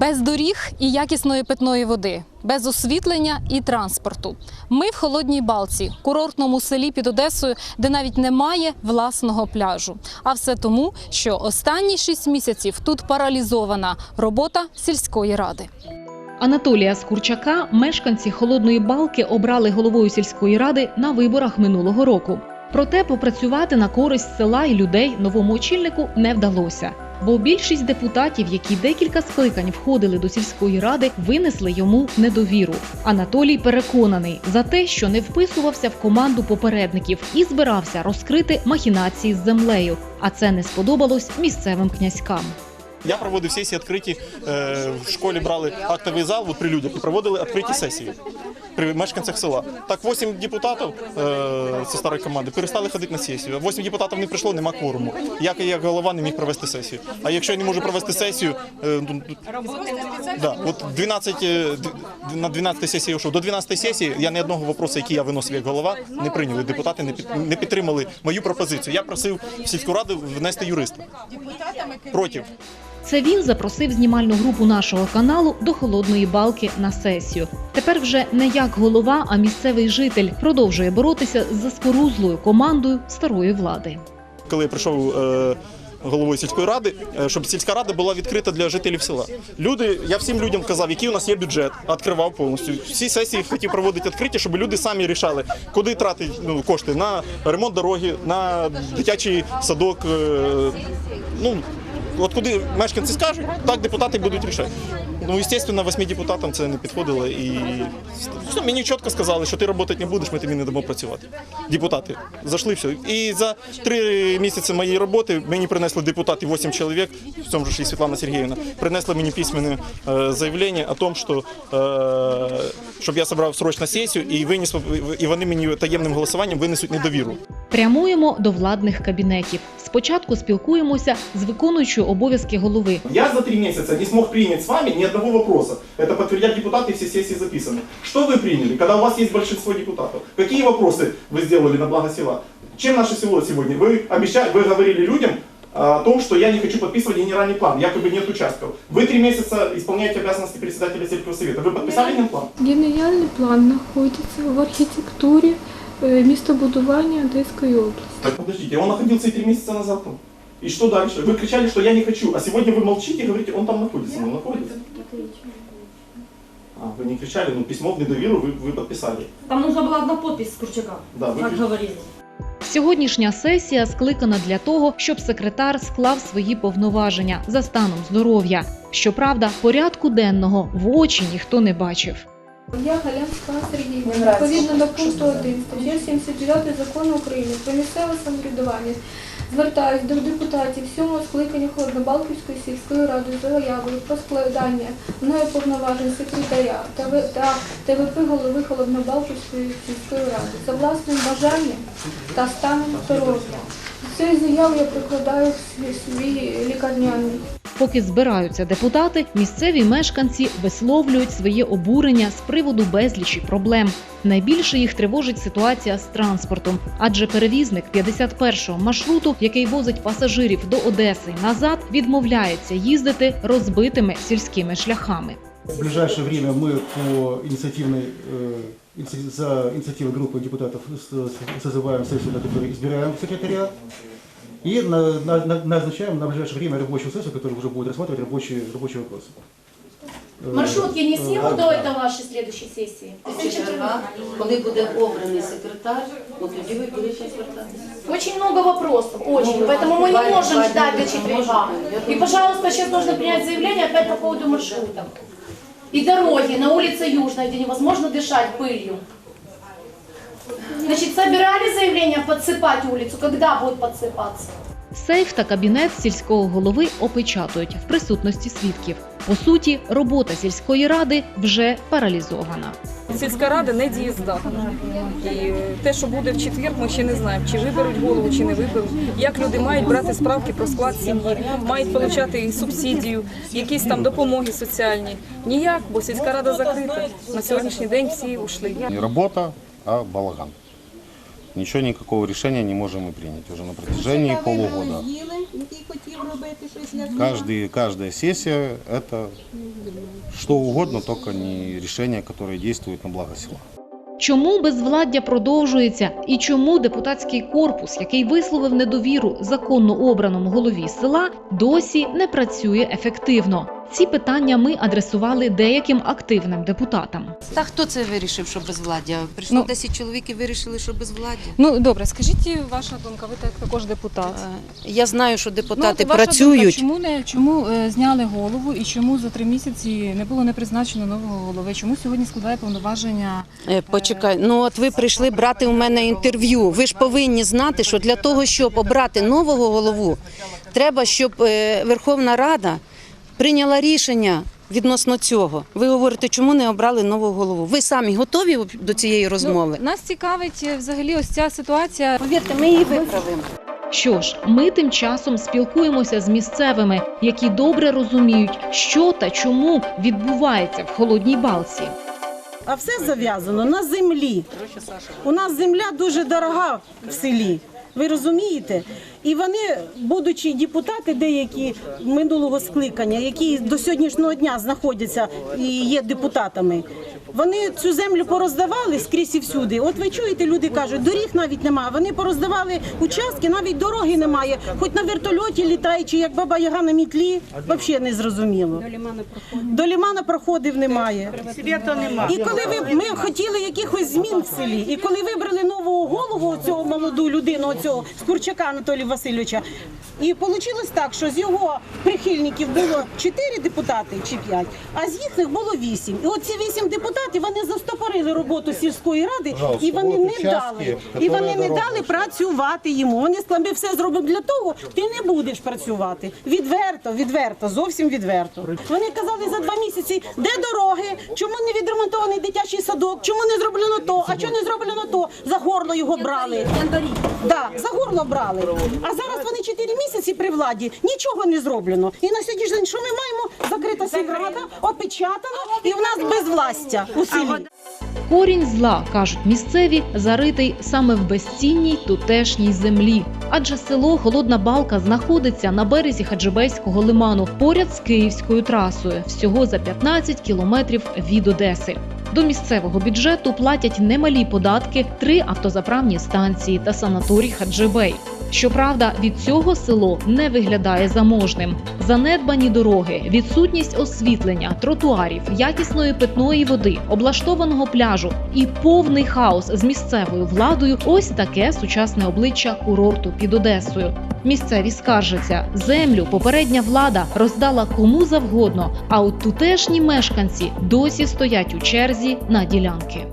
Без доріг і якісної питної води, без освітлення і транспорту. Ми в холодній балці, курортному селі під Одесою, де навіть немає власного пляжу. А все тому, що останні шість місяців тут паралізована робота сільської ради. Анатолія Скурчака мешканці холодної балки обрали головою сільської ради на виборах минулого року. Проте попрацювати на користь села і людей новому очільнику не вдалося. Бо більшість депутатів, які декілька скликань входили до сільської ради, винесли йому недовіру. Анатолій переконаний за те, що не вписувався в команду попередників і збирався розкрити махінації з землею. А це не сподобалось місцевим князькам. Я проводив сесії відкриті е, в школі брали актовий зал от при людях і проводили відкриті сесії при мешканцях села. Так, 8 депутатів е, зі старої команди перестали ходити на сесію. 8 депутатів не прийшло, нема кворуму. Як я як голова не міг провести сесію. А якщо я не можу провести сесію, е, ну, да, от 12, е, на 12 сесії я йшов. До 12 сесії я ні одного вопросу, який я виносив як голова, не прийняли. Депутати не, під, не підтримали мою пропозицію. Я просив в сільську раду внести юриста. Проти. Це він запросив знімальну групу нашого каналу до холодної балки на сесію. Тепер вже не як голова, а місцевий житель продовжує боротися з заскорузлою командою старої влади. коли я прийшов е, головою сільської ради, е, щоб сільська рада була відкрита для жителів села. Люди, я всім людям казав, який у нас є бюджет, відкривав повністю. Всі сесії хотів проводити відкриті, щоб люди самі рішали, куди тратити ну, кошти на ремонт дороги, на дитячий садок. е, ну, От куди мешканці скажуть, так депутати будуть рішати. Ну, звісно, восьми депутатам це не підходило. І мені чітко сказали, що ти працювати не будеш, ми тобі не дамо працювати. Депутати зайшли все. І за три місяці моєї роботи мені принесли депутати 8 чоловік, в цьому ж і Світлана Сергіївна, принесли мені письменне е, заявлення о том, що е, щоб я зібрав срочну сесію і виніс, і вони мені таємним голосуванням винесуть недовіру. Прямуємо до владних кабінетів. Спочатку спілкуємося з виконуючою обов'язки голови. Я за три месяца не смог принять с вами ни одного вопроса. Это подтвердят депутаты, все сессии записаны. Что вы приняли, когда у вас есть большинство депутатов? Какие вопросы вы сделали на благо села? Чем наше село сегодня? Вы обещали, вы говорили людям а, о том, что я не хочу подписывать генеральный план, якобы нет участков. Вы три месяца исполняете обязанности председателя сельского совета. Вы подписали генплан? Генеральний план знаходиться в архітектурі е, містобудування Одеської області. Так подождите, он находился и три месяца назад там. И что дальше? Вы кричали, что я не хочу, а сегодня вы молчите и говорите, он там находится. Он находится. А, вы не кричали, но письмо в недоверу вы, вы подписали. Там нужна была одна подпись Курчака, Да, вы как кричали. говорили. Сьогоднішня сесія скликана для того, щоб секретар склав свої повноваження за станом здоров'я. Щоправда, порядку денного в очі ніхто не бачив. Я Галянська Сергіївна. Відповідно до пункту 1 статті 79 закону України про місцеве самоврядування звертаюсь до депутатів сьомого скликання Холоднобалківської сільської ради з заявою про складання мною повноважень секретаря та ТВП голови Холоднобалківської сільської ради за власним бажанням та станом здоров'я. З цією заявою я прикладаю свій лікарняний. Поки збираються депутати, місцеві мешканці висловлюють своє обурення з приводу безлічі проблем. Найбільше їх тривожить ситуація з транспортом, адже перевізник 51-го маршруту, який возить пасажирів до Одеси й назад, відмовляється їздити розбитими сільськими шляхами. В ближайшее время мы по инициативной, э, иници- за инициативой группы депутатов с- с- созываем сессию, на которой избираем секретаря. И на- на- на- назначаем на ближайшее время рабочую сессию, которая уже будет рассматривать рабочие, рабочие вопросы. Э, Маршрутки не снимут до этого вашей следующей сессии? четверга, коли буде обраний секретар, от тоді ви будете звертатися. Очень много вопросов, очень. Ну, Поэтому мы не два- можем два ждать дня до мы четверга. можем. Я И, думаю, пожалуйста, сейчас нужно принять заявление опять по поводу маршрутов. И дороги на улице Южной, где невозможно дышать пылью. Значит, собирали заявление подсыпать улицу. Когда будет подсыпаться? Сейф та кабінет сільського голови опечатують в присутності свідків. По суті, робота сільської ради вже паралізована. Сільська рада не дієздатна. І те, що буде в четвер, ми ще не знаємо, чи виберуть голову, чи не виберуть. Як люди мають брати справки про склад сім'ї, мають отримати субсидію, якісь там допомоги соціальні. Ніяк, бо сільська рада закрита. На сьогоднішній день всі ушли. Не работа, а балаган. ничего, никакого решения не можем мы принять уже на протяжении полугода. який хотів робити щось для Каждый, каждая сессия – это что угодно, только не решение, которое действует на благо села. Чому безвладдя продовжується і чому депутатський корпус, який висловив недовіру законно обраному голові села, досі не працює ефективно? Ці питання ми адресували деяким активним депутатам. Та хто це вирішив, що безвладдя? Прийшло Ну. 10 чоловік і вирішили, що безвладдя. Ну добре, скажіть ваша думка. Ви так також депутат. Е, Я знаю, що депутати Ну, працюють. Думка, чому не чому е, зняли голову і чому за три місяці не було не призначено нового голови? Чому сьогодні складає повноваження? Е, Почекай, ну от ви прийшли брати у мене інтерв'ю. Ви ж повинні знати, що для того, щоб обрати нового голову, треба, щоб Верховна Рада прийняла рішення відносно цього. Ви говорите, чому не обрали нового голову? Ви самі готові до цієї розмови? Ну, нас цікавить е, взагалі ось ця ситуація. Повірте, ми її виправимо. Що ж, ми тим часом спілкуємося з місцевими, які добре розуміють, що та чому відбувається в холодній балці. А все зав'язано на землі. У нас земля дуже дорога в селі. Ви розумієте? І вони, будучи депутати, деякі минулого скликання, які до сьогоднішнього дня знаходяться і є депутатами, вони цю землю пороздавали скрізь і всюди. От ви чуєте, люди кажуть, доріг навіть немає. Вони пороздавали участки, навіть дороги немає. Хоч на вертольоті літаючи, як баба Яга на мітлі, взагалі не зрозуміло. До лімана проходів немає. І коли ви ми хотіли якихось змін в селі, і коли вибрали нового голову цього молоду людину, цього Скурчака Анатолія Васильовича, і вийшло так, що з його прихильників було 4 депутати чи 5, а з їхніх було 8. І оці 8 депутатів вони застопорили роботу сільської ради, і вони не дали. І вони не дали працювати йому. Вони сказали, ми все зробимо для того, ти не будеш працювати. Відверто, відверто, зовсім відверто. Вони казали за два місяці, де дороги, чому не відремонтований дитячий садок, чому не зроблено то, а чому не зроблено то, за горло його брали. Да, за горло брали. А зараз вони 4 місяці при владі, нічого не зроблено. І на сьогоднішній день, що ми маємо? Закрита сільрада, опечатана, і в нас безвластя у селі. Корінь зла, кажуть місцеві, заритий саме в безцінній тутешній землі. Адже село Холодна Балка знаходиться на березі Хаджибейського лиману, поряд з київською трасою, всього за 15 кілометрів від Одеси. До місцевого бюджету платять немалі податки, три автозаправні станції та санаторій Хаджибей. Щоправда, від цього село не виглядає заможним. Занедбані дороги, відсутність освітлення, тротуарів, якісної питної води, облаштованого пляжу і повний хаос з місцевою владою ось таке сучасне обличчя курорту під Одесою. Місцеві скаржаться, землю попередня влада роздала кому завгодно, а от тутешні мешканці досі стоять у черзі на ділянки.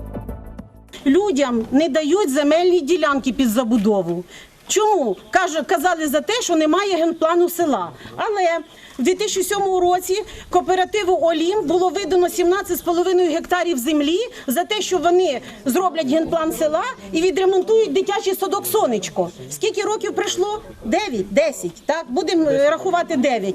людям не дають земельні ділянки під забудову. Чому? Каже, казали за те, що немає генплану села. Але в 2007 році кооперативу Олім було видано 17,5 гектарів землі за те, що вони зроблять генплан села і відремонтують дитячий садок Сонечко. Скільки років пройшло? 9, 10. Так, будемо рахувати 9.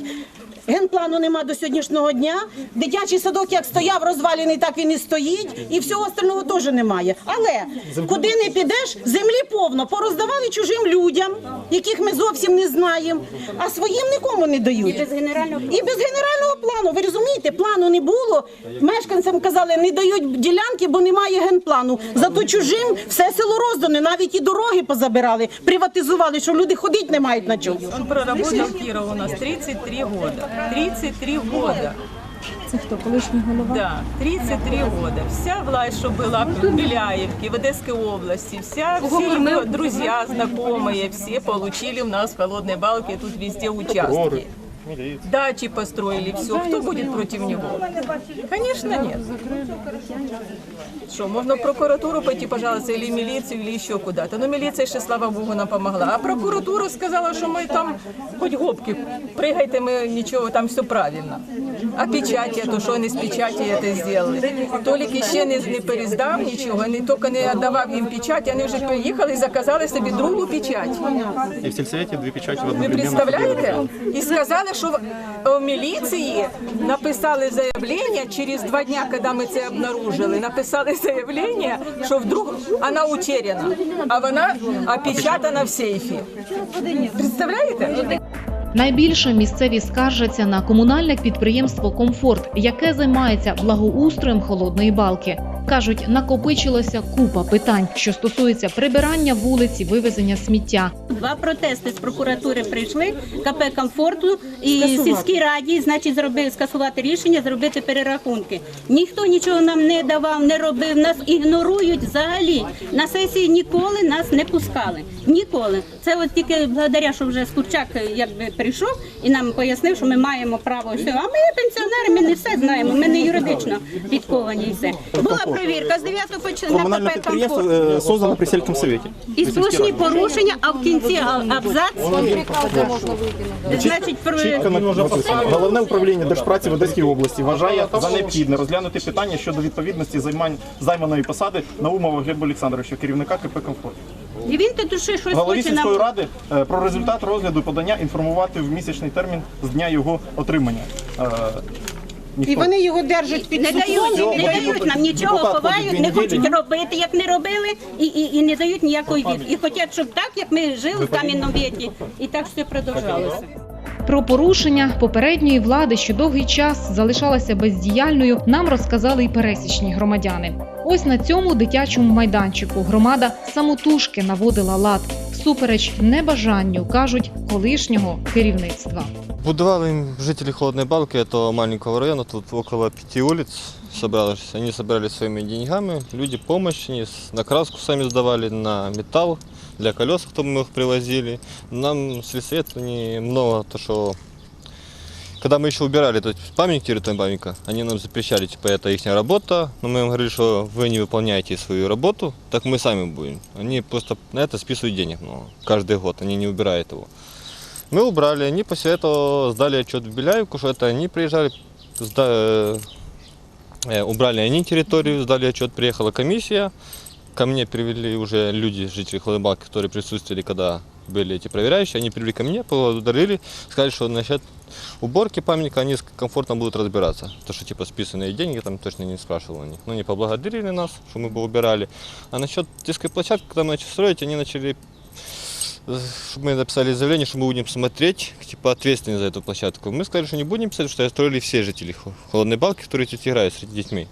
Генплану нема до сьогоднішнього дня. Дитячий садок як стояв розвалений, так він і стоїть, і всього остального теж немає. Але куди не підеш, землі повно пороздавали чужим людям, яких ми зовсім не знаємо, а своїм нікому не дають. І без генерального і без генерального плану. Ви розумієте, плану не було. Мешканцям казали, не дають ділянки, бо немає генплану. Зато чужим все село роздане, навіть і дороги позабирали, приватизували, що люди ходити не мають на чому. Он проработал у нас 33 года. 33 года. Це хто колишній голова? Да, 33 года. Вся власть, що була в Беляевке, в Одесской области, вся, все друзья, знакомые, все получили у нас в Холодной Балке, тут везде участки. Дачи построили, все. Кто будет против него? Конечно, нет. Что, можно в прокуратуру пойти, пожалуйста, или в милицию, или еще куда-то. Но милиция еще, слава богу, нам помогла. А прокуратура сказала, что мы там хоть гопки, прыгайте, мы ничего, там все правильно. А печаті, то що вони з печаті це зробили. Толік ще не, не перездав нічого, не тільки не віддавав їм печать, вони вже приїхали і заказали собі другу печать. І в сільсоветі дві печаті в Ви одному представляєте? І сказали, сказали, що в міліції написали заявлення через два дня, коли ми це обнаружили. Написали заявлення, що вдруг вона утеряна, а вона опечатана в сейфі. Представляєте? Найбільше місцеві скаржаться на комунальне підприємство Комфорт, яке займається благоустроєм холодної балки. Кажуть, накопичилося купа питань, що стосується прибирання вулиці, вивезення сміття. Два протести з прокуратури прийшли, КП комфорту і сільській раді, значить, зробили скасувати рішення, зробити перерахунки. Ніхто нічого нам не давав, не робив. Нас ігнорують взагалі. На сесії ніколи нас не пускали. Ніколи. Це от тільки благодаря, що вже Скурчак якби прийшов і нам пояснив, що ми маємо право все. А ми пенсіонери, ми не все знаємо. Ми не юридично підковані і все. Була перевірка з 9 по 4 Комунальне на КП підприємство комфорт. е, создано при сільському совєті. І слушні порушення, а в кінці а- абзац. Значить, про Чітко написано. Головне управління Держпраці в Одеській області вважає за необхідне розглянути питання щодо відповідності займань займаної посади Наумова Глеба Олександровича, керівника КП «Комфорт». і він тут ще щось Голові хоче сільської нам. ради е, про результат розгляду подання інформувати в місячний термін з дня його отримання. Е, ніхто- І вони його держать під Не дають, Цього не дають нам нічого, ховають, не хочуть робити, як не робили, і, і, і не дають ніякої від. І хочуть, щоб так, як ми жили в кам'яному віці, і так все продовжалося. Про порушення попередньої влади, що довгий час залишалася бездіяльною, нам розказали й пересічні громадяни. Ось на цьому дитячому майданчику громада самотужки наводила лад всупереч небажанню, кажуть, колишнього керівництва. Будували жители Холодной Балки, этого маленького района, тут около пяти улиц собралось. Они собрали своими деньгами, люди помощь, они с- на краску сами сдавали, на металл, для колес, кто мы их привозили. Нам сельсовет немного, то что когда мы еще убирали этот памятник территории памятника, они нам запрещали, типа, это их работа, но мы им говорили, что вы не выполняете свою работу, так мы сами будем. Они просто на это списывают денег, ну, каждый год, они не убирают его. Мы убрали, они после этого сдали отчет в Беляевку, что это они приезжали, сда- э, убрали они территорию, сдали отчет, приехала комиссия, ко мне привели уже люди, жители Холодбалки, которые присутствовали, когда были эти проверяющие, они привели ко мне, поблагодарили, сказали, что насчет уборки памятника они комфортно будут разбираться. То, что типа списанные деньги, там точно не спрашивал у них. Ну, не поблагодарили нас, что мы бы убирали. А насчет детской площадки, когда мы начали строить, они начали чтобы мы написали заявление, что мы будем смотреть, типа, ответственны за эту площадку. Мы сказали, что не будем писать, что строили все жители Хо- Холодной Балки, которые тут играют среди детьми.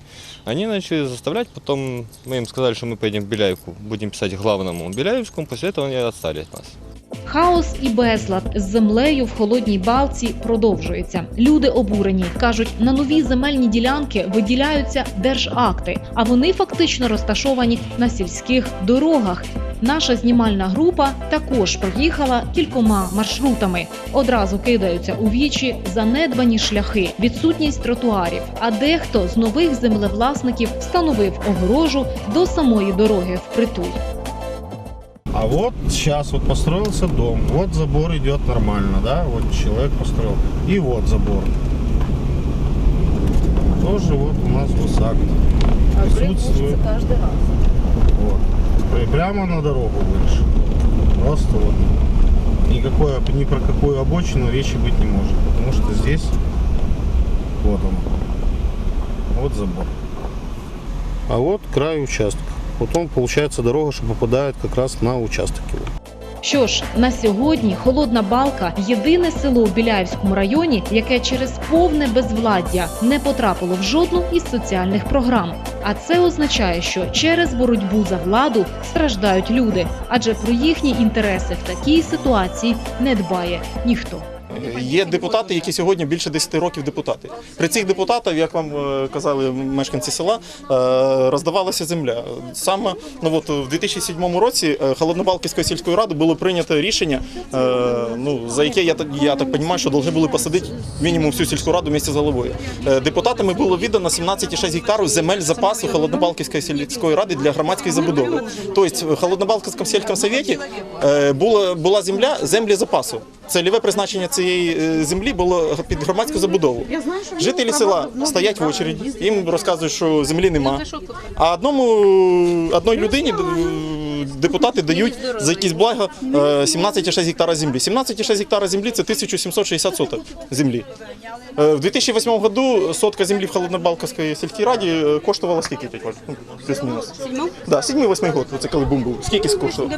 Они начали заставлять, потом мы им сказали, что мы поедем в Беляевку, будем писать главному Беляевскому, после этого они отстали от нас. Хаос і безлад з землею в холодній балці продовжується. Люди обурені кажуть, на нові земельні ділянки виділяються держакти, а вони фактично розташовані на сільських дорогах. Наша знімальна група також проїхала кількома маршрутами. Одразу кидаються у вічі занедбані шляхи, відсутність тротуарів. А дехто з нових землевласників встановив огорожу до самої дороги впритул. А вот сейчас вот построился дом, вот забор идет нормально, да, вот человек построил, и вот забор. Тоже вот у нас гусак присутствует. Вот. Пр- Прямо на дорогу выше. Просто вот. Никакой, ни про какую обочину речи быть не может, потому что здесь вот он. Вот забор. А вот край участка. Потом получается дорога, что попадает как раз на участок его. Що ж, на сьогодні холодна балка єдине село у Біляївському районі, яке через повне безвладдя не потрапило в жодну із соціальних програм. А це означає, що через боротьбу за владу страждають люди, адже про їхні інтереси в такій ситуації не дбає ніхто. Є депутати, які сьогодні більше 10 років депутати. При цих депутатах, як вам е, казали мешканці села, е, роздавалася земля. Саме ну, от, в 2007 році е, Холоднобалківською сільською радою було прийнято рішення, ну, за яке я так, я так розумію, що повинні були посадити мінімум всю сільську раду місце з головою. Депутатами було віддано 17,6 гектарів земель запасу Холоднобалківської сільської ради для громадської забудови. Тобто в Холоднобалківському сільському совєті була, була земля, землі запасу. Цільове призначення цієї е, землі було під громадську забудову. Жителі села стоять в очереді, їм розказують, що землі нема. А одному одній людині депутати дають за якісь блага е, 17,6 гектара землі. 17,6 гектара землі це 1760 соток землі. Е, В 2008 году сотка землі в Холоднобалковській сільській раді е, коштувала скільки Валь? Ну, Плюс-мінус. Да, 7-8 год, це коли бум був. Скільки коштувало?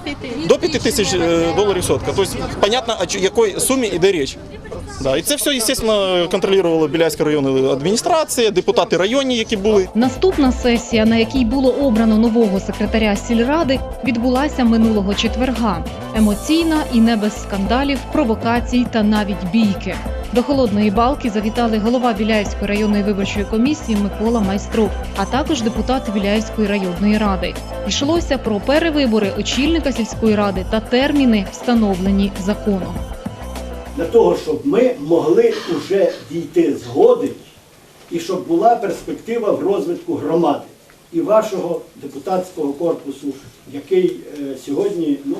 До 5 тисяч е, доларів сотка. Тобто, понятно, о якій сумі йде річ. Да, і це все, звісно, контролювала Біляйська районна адміністрація, депутати районні, які були. Наступна сесія, на якій було обрано нового секретаря сільради, відбулася минулого четверга. Емоційна і не без скандалів, провокацій та навіть бійки. До холодної балки завітали голова Біляївської районної виборчої комісії Микола Майстров, а також депутати Біляївської районної ради. Йшлося про перевибори очільника сільської ради та терміни, встановлені законом. Для того, щоб ми могли вже дійти згоди і щоб була перспектива в розвитку громади і вашого депутатського корпусу, який е, сьогодні ну,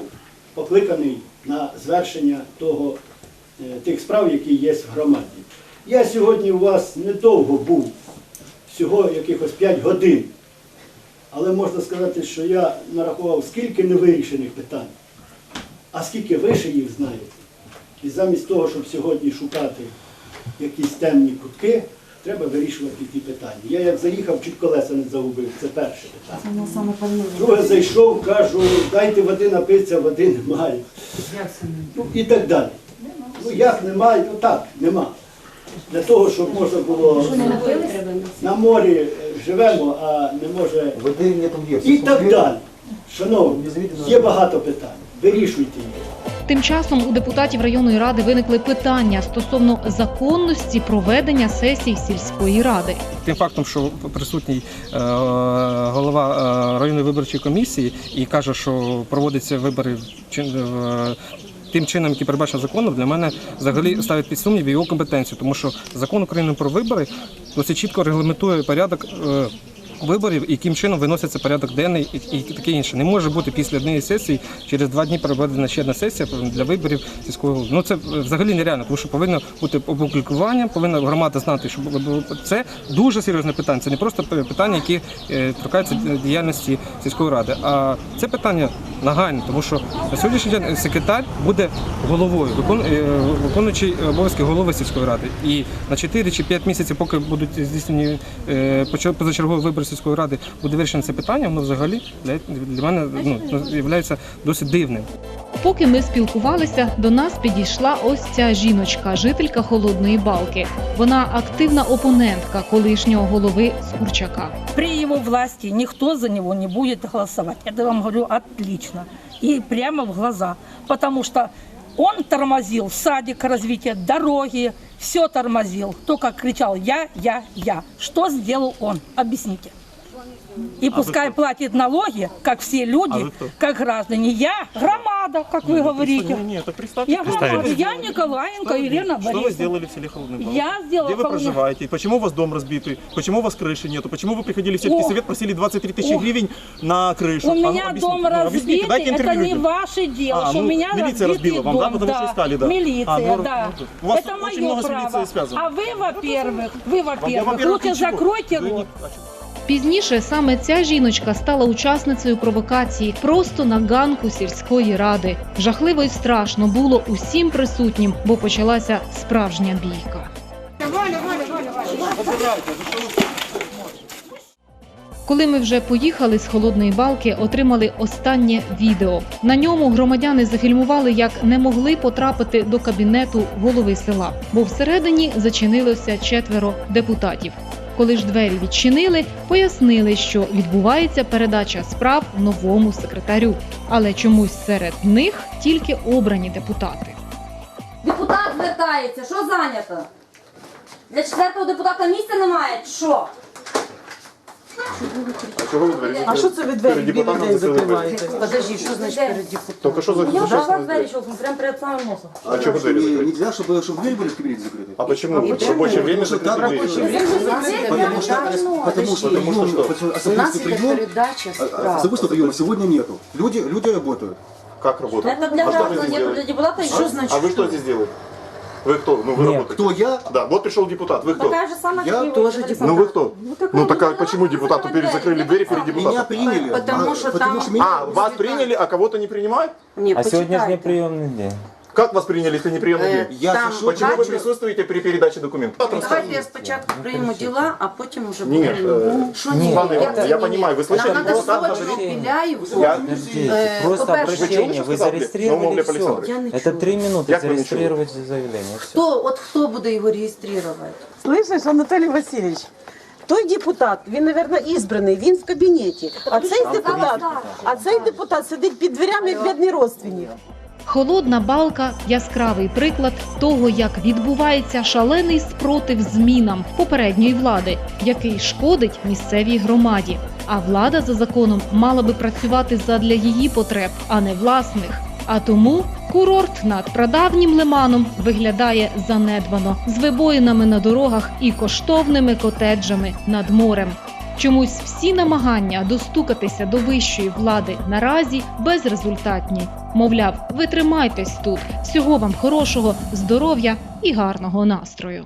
покликаний на звершення того, е, тих справ, які є в громаді. Я сьогодні у вас недовго був, всього якихось 5 годин, але можна сказати, що я нарахував скільки невирішених питань, а скільки ви ще їх знаєте. І замість того, щоб сьогодні шукати якісь темні кутки, треба вирішувати ті питання. Я як заїхав, чуть колеса не загубив. Це перше питання. Друге зайшов, кажу, дайте води напитися, води немає. Ну і так далі. Ну як немає, ну так, нема. Для того, щоб можна було на морі е, живемо, а не може. Воды нету в І так далі. Шановні, є багато питань. Вирішуйте їх. Тим часом у депутатів районної ради виникли питання стосовно законності проведення сесій сільської ради. Тим фактом, що присутній е, голова е, районної виборчої комісії і каже, що проводяться вибори чин- е, тим чином, який передбачено законом, для мене взагалі ставить під сумнів його компетенцію, тому що закон України про вибори досить чітко регламентує порядок. Виборів, яким чином виноситься порядок денний і, таке інше. Не може бути після однієї сесії через два дні проведена ще одна сесія для виборів сільського голови. Ну це взагалі нереально, тому що повинно бути опублікування, повинна громада знати, що це дуже серйозне питання. Це не просто питання, які е, торкаються діяльності сільської ради. А це питання нагальне, тому що на сьогоднішній день секретар буде головою, е, виконуючий обов'язки голови сільської ради. І на 4 чи 5 місяців, поки будуть здійснені е, позачергові вибори сільської ради, буде вирішено це питання, воно взагалі для, для мене ну, є досить дивним. Поки ми спілкувалися, до нас підійшла ось ця жіночка, жителька холодної балки. Вона активна опонентка колишнього голови Скурчака. При его власти никто за него не будет голосовать. Это вам говорю отлично. И прямо в глаза. Потому что он тормозил садик развития, дороги, все тормозил. Только кричал «я, я, я». Что сделал он? Объясните. И пускай платит налоги, как все люди, А вы кто? как граждане. Я громада, как вы говорите. Нет, так представьте. Я громада. Я Николаенко Елена Что вы Борисовна. сделали в селе Холодный Балк? Я сделала Где вы Холодный- проживаете? Почему у вас дом разбитый? Почему у вас крыши нету? Почему вы приходили в сельский О. совет, просили 23 тысячи О. гривен на крышу? У А ну, меня объясните, дом ну, объясните, разбитый, дайте это интервью не людям. ваше дело, А, что ну, у меня милиция разбитый разбила вам, дом. да, потому что искали, да. Милиция, А, ну, да. ну, у вас это очень мое много с право. милицией связано. А вы, во-первых, вы, во-первых, во-первых, лучше ничего. закройте Вы не- рот. Пізніше саме ця жіночка стала учасницею провокації просто на ганку сільської ради. Жахливо і страшно було усім присутнім, бо почалася справжня бійка. Коли ми вже поїхали з холодної балки, отримали останнє відео. На ньому громадяни зафільмували, як не могли потрапити до кабінету голови села, бо всередині зачинилося четверо депутатів. Коли ж двері відчинили, пояснили, що відбувається передача справ новому секретарю. Але чомусь серед них тільки обрані депутати. Депутат звертається, що зайнято? Для четвертого депутата місця немає, що? А що це ви двері біля людей закриваєте? Подожди, що значить перед депутатом? Тільки що за Я що вже це вас двері щелкну, прямо перед самим носом. А чего двери закрыты? Нельзя, чтобы, чтобы двери были в кабинете закрыты. А почему? В рабочее время Потому что там закрыты двери. рабочее время закрыты. Потому что, потому что Потому что прием, что? особистый прием, передача а, особистого приема сегодня нету. Люди, люди работают. Как работает? Это для А что вы граждан, здесь нет, для делаете? депутата. А? А вы что здесь делаете? Вы кто? Ну, вы Нет. работаете. Кто я? Да, вот пришел депутат. Вы кто? Такая же самая, Я как и вы, тоже Александр. Ну вы кто? такая Ну так а вот почему депутату перед закрыли двери перед Меня депутатом? приняли. Потому а, что потому там- что меня... А, вас приняли, а кого-то не принимают? Не, А сегодня же не почитайте. приемный день. Как вас приняли, если не приемный Э, день? Я там зашел- Почему вы бачу- присутствуете при передаче документов? Давайте я спочатку прийму діла, а потім уже Нет, будемо. э, Що Иван ні? Иванович, Як це я ні? понимаю, вы слышали, Нам надо депутат срочно говорит- Біляєву. Я- Подождите, Э, просто по-перше, обращение, вы вы сказали? зарегистрировали Ну, Глеб все. Александрович. Я не Это чую. три минуты Як ви не зарегистрировать заявление. Всё. Хто, от хто буде його реєструвати? Слышиш, Анатолій Васильович? Той депутат, він, мабуть, ізбраний, він в кабінеті. А цей депутат, а цей депутат сидить під дверями як бідний родственник. Холодна балка яскравий приклад того, як відбувається шалений спротив змінам попередньої влади, який шкодить місцевій громаді. А влада за законом мала би працювати задля її потреб, а не власних. А тому курорт над прадавнім лиманом виглядає занедбано з вибоїнами на дорогах і коштовними котеджами над морем. Чомусь всі намагання достукатися до вищої влади наразі безрезультатні. Мовляв, ви тримайтесь тут. Всього вам хорошого, здоров'я і гарного настрою.